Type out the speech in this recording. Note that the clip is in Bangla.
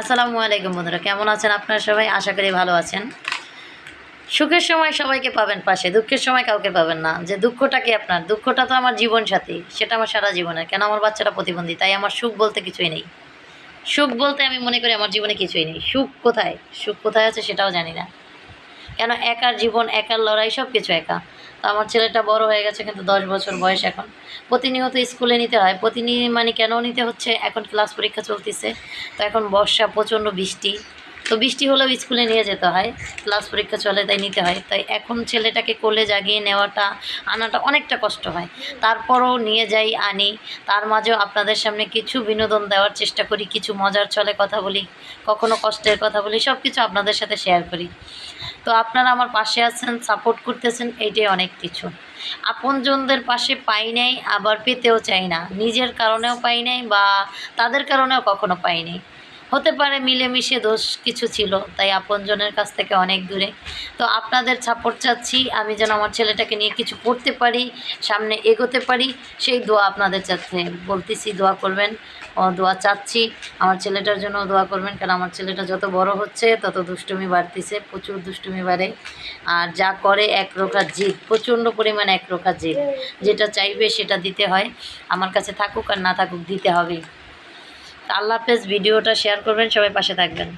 আসসালামু আলাইকুম বন্ধুরা, কেমন আছেন আপনারা সবাই? আশা করি ভালো আছেন। সুখের সময় সবাইকে পাবেন পাশে, দুঃখের সময় কাউকে পাবেন না। যে দুঃখটা কি আপনার? দুঃখটা তো আমার জীবন সাথী সেটা আমার সারা জীবনের। কেন আমার বাচ্চাটা প্রতিবন্ধী? তাই আমার সুখ বলতে কিছুই নেই। সুখ বলতে আমি মনে করি আমার জীবনে কিছুই নেই। সুখ কোথায়? সুখ কোথায় আছে সেটাও জানি না। কেন একার জীবন, একার লড়াই সব কিছু একা। আমার ছেলেটা বড় হয়ে গেছে কিন্তু দশ বছর বয়স এখন। প্রতিনিয়ত স্কুলে নিতে হয়। প্রতিনিয়ত মানে কেন নিতে হচ্ছে? এখন ক্লাস পরীক্ষা চলতেছে। তো এখন বর্ষা, প্রচণ্ড বৃষ্টি। তো বৃষ্টি হলেও স্কুলে নিয়ে যেতে হয়। ক্লাস পরীক্ষা চলে তাই নিতে হয়। তাই এখন ছেলেটাকে কোলে জাগিয়ে নেওয়াটা, আনাটা অনেকটা কষ্ট হয়। তারপরও নিয়ে যাই, আনি। তার মাঝেও আপনাদের সামনে কিছু বিনোদন দেওয়ার চেষ্টা করি, কিছু মজার চলে কথা বলি, কখনো কষ্টের কথা বলি সব কিছু আপনাদের সাথে শেয়ার করি। তো আপনারা আমার পাশে আছেন সাপোর্ট করতেছেন, এটাই অনেক কিছু। আপনজনদের পাশে পাই নাই, আবার পেতেও চাই না। নিজের কারণেও পাই নাই বা তাদের কারণেও কখনো পাই নাই। হতে পারে মিলেমিশে দোষ কিছু ছিল, তাই আপনজনের কাছ থেকে অনেক দূরে। তো আপনাদের সাপোর্ট চাচ্ছি, আমি যেন আমার ছেলেটাকে নিয়ে কিছু করতে পারি, সামনে এগোতে পারি, সেই দোয়া আপনাদের চাচ্ছে। বলতেছি, দোয়া করবেন দোয়া চাচ্ছি, আমার ছেলেটার জন্য দোয়া করবেন, কারণ আমার ছেলেটা যত বড় হচ্ছে, তত দুষ্টুমি বাড়তেছে, প্রচুর দুষ্টুমি বাড়ে। আর যা করে, এক রোখা জিদ, প্রচণ্ড পরিমাণে এক রোখা জিদ। যেটা চাইবে, সেটা দিতে হয়, আমার কাছে থাকুক আর না থাকুক, দিতে হবে। আল্লাহ হাফেজ, ভিডিওটা শেয়ার করবেন, সবাই পাশে থাকবেন।